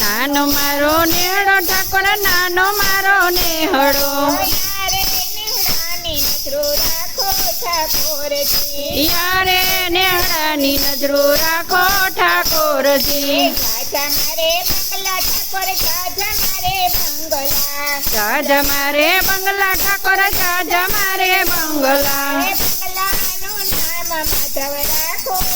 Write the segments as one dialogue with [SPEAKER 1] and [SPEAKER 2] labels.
[SPEAKER 1] નાનો મારો નેહડો ઠાકોર, નાનો મારો નેહડો. યારે નેહડાની નજરો રાખો ઠાકોરજી. જાજ મારે બંગલા ઠાકોર જાજ મારે બંગલા. બંગલા બંગલાનું નામ માધવ રાખો.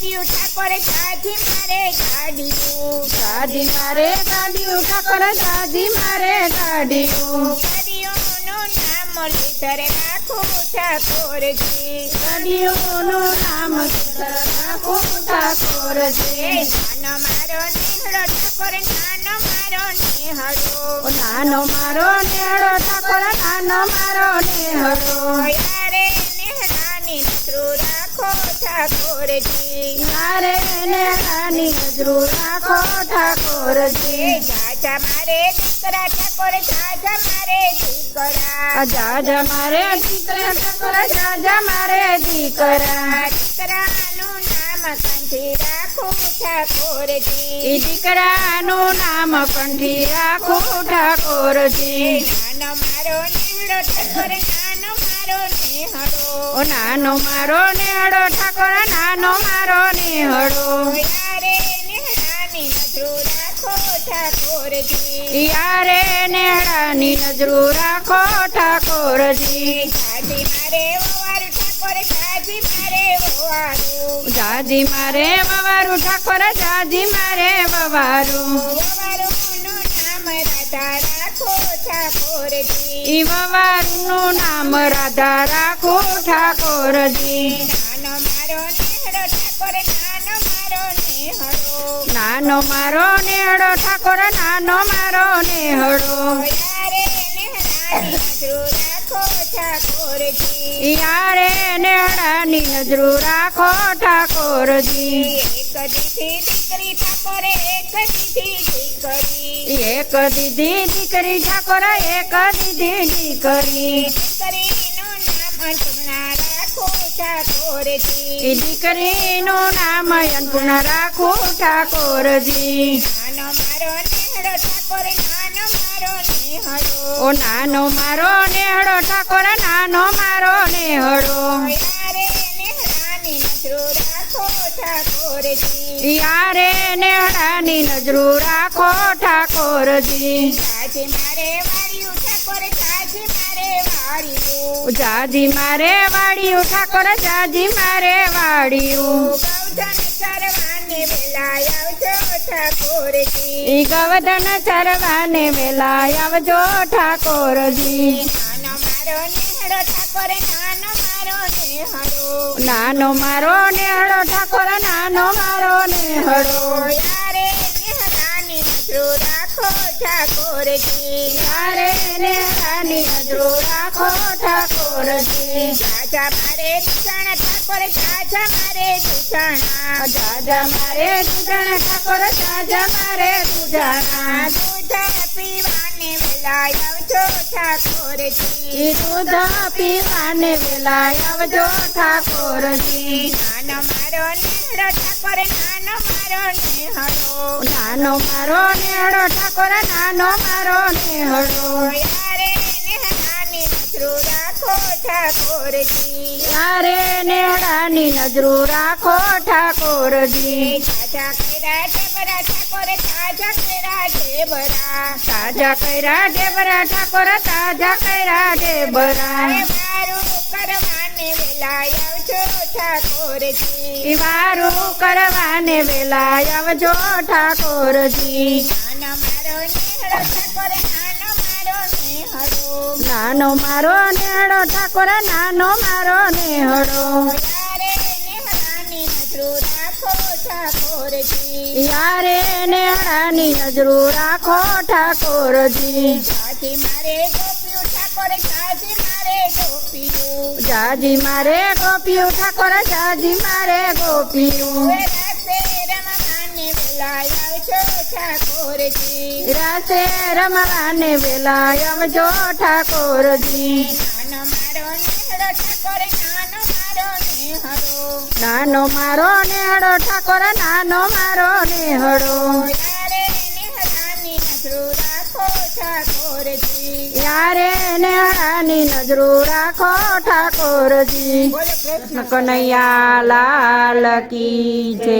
[SPEAKER 2] ગાડીઓ ઠાકોર જાજી મારે ગાડીઓ.
[SPEAKER 1] દાદી મારે ગાડીઓ ઠાકોર દાદી મારે ગાડીઓ.
[SPEAKER 2] ગાડીઓનું નામ લીધર રાખું ઠાકોરજી.
[SPEAKER 1] ગાડીઓનું નામ રાખો ઠાકોરજી.
[SPEAKER 2] નાનો મારો નિહળો ઠાકોર નાનો મારો નિહળો.
[SPEAKER 1] નાનો મારો નેહડો ઠાકોર નાનો મારો નેહડો
[SPEAKER 2] યારે રાખો ઠાકોરજી
[SPEAKER 1] યારે નેહડાની નજરો રાખો ઠાકોરજી
[SPEAKER 2] જાજા મારે દીકરા ઠાકોર જાજા મારે દીકરા
[SPEAKER 1] જાજ મારે દીકરા ઠાકોર મારે દીકરા
[SPEAKER 2] દીકરાનું નામ કંઠી રાખું ઠાકોરજી.
[SPEAKER 1] દીકરાનું નામ કંઠી રાખો ઠાકોરજી.
[SPEAKER 2] નાનો મારો નિહળો ઠાકોર નાનો મારો નિહળો
[SPEAKER 1] ઓ નાનો મારો નેહડો ઠાકોર નાનો મારો નેહડો.
[SPEAKER 2] યારે નિહળાની નજરો રાખો ઠાકોરજી.
[SPEAKER 1] યારે નેહડાની નજરો રાખો ઠાકોરજી.
[SPEAKER 2] જાજી મારે ઠાકોર સાજી મારે વવારું
[SPEAKER 1] જાજી મારે વવારું ઠાકોર જાજી મારે વવારું.
[SPEAKER 2] વવારુંનું નામ રાધા રાખો ઠાકોરજી.
[SPEAKER 1] ઈ વવારનું નામ રાધા રાખો ઠાકોરજી.
[SPEAKER 2] નાનો મારો નેહડો ઠાકોર નાનો મારો નેહડો.
[SPEAKER 1] નાનો મારો નેહડો ઠાકોર નાનો મારો નેહડો.
[SPEAKER 2] રાખો ઠાકોરજી
[SPEAKER 1] યારે નેડાની નજરો રાખો ઠાકોરજી.
[SPEAKER 2] એક દીધી દીકરી ઠાકોર એક દીધી દીકરી.
[SPEAKER 1] એક દીધી દીકરી ઠાકોર એક દીધી દીકરી.
[SPEAKER 2] દીકરીનું નામ અંતમણા રાખો ઠાકોરજી.
[SPEAKER 1] દીકરીનું નામ અન્નપૂર્ણ રાખો ઠાકોરજી.
[SPEAKER 2] નાનો મારો નેહડો ઠાકોર નાનો મારો નેહડો
[SPEAKER 1] ઓ નાનો મારો નેહડો ઠાકોર નાનો મારો નેહડો
[SPEAKER 2] યારે નેહડાની નજરો રાખો ઠાકોરજી. મારે વાળ્યું ઠાકોર જાજી મારે વાળ્યું
[SPEAKER 1] જાજી મારે વાળ્યું ઠાકોર જાજી મારે વાડિયું
[SPEAKER 2] ગૌધન ચરવાને વેલા આવજો ઠાકોરજી.
[SPEAKER 1] ઈ ગવદન ચરવાને વેલા આવજો ઠાકોરજી.
[SPEAKER 2] નાનો મારો નેહડો ઠાકોર નાનો મારો નેહડો
[SPEAKER 1] નાનો મારો નેહડો ઠાકોર નાનો મારો નેહડો
[SPEAKER 2] યારે રાખો ઠાકોરજી.
[SPEAKER 1] યારે નેહડાની નજરો રાખો ઠાકોરજી.
[SPEAKER 2] જાજા મારે દુષણ ઠાકોર જાજા મારે દુષણા
[SPEAKER 1] જાજા મારે દુષણ ઠાકોર જાજા મારે દુજાના
[SPEAKER 2] દૂધ પીવાને વેલા આવજો ઠાકોરજી.
[SPEAKER 1] દૂધ પીવાને વેલા આવજો ઠાકોરજી.
[SPEAKER 2] નાનો મારો નેહડો ઠાકોર નાનો મારો નેહડો
[SPEAKER 1] નાનો મારો નેહડો ઠાકોર નાનો મારો નેહડો
[SPEAKER 2] યારે નજરો રાખો ઠાકોરજી.
[SPEAKER 1] યારે નેહડાની નજરો રાખો ઠાકોરજી.
[SPEAKER 2] તાજા કર્યા ઢેબરા ઠાકોર તાજા કર્યા ઢેબરા
[SPEAKER 1] તાજા કર્યા ઢેબરા ઠાકોર તાજા કર્યા
[SPEAKER 2] અરે મારું કરવાને વેલા આવજો ઠાકોરજી.
[SPEAKER 1] વારું કરવાને વેલા આવજો ઠાકોરજી.
[SPEAKER 2] મારો નેહડો ઠાકોર મારો
[SPEAKER 1] નાનો મારો નેહડો ઠાકોર નાનો મારો નેહડો
[SPEAKER 2] યારે નેહડાની નજરો રાખો ઠાકોરજી
[SPEAKER 1] યારે નેહડાની નજરું રાખો ઠાકોરજી
[SPEAKER 2] સાજી મારે ગોપ્યું ઠાકોર સાજી મારે ગોપિયું
[SPEAKER 1] જાજી મારે ગોપિયું ઠાકોર જાજી મારે ગોપિયું
[SPEAKER 2] ઠાકોરજી
[SPEAKER 1] રાસે રમવાને વેલા આવજો ઠાકોરજી.
[SPEAKER 2] નાનો મારો નેહડો ઠાકોર નાનો મારો નેહડો. યારે નેહડાની નજરો રાખો ઠાકોરજી. કૃષ્ણ.
[SPEAKER 1] કનૈયા લાલ કી જય.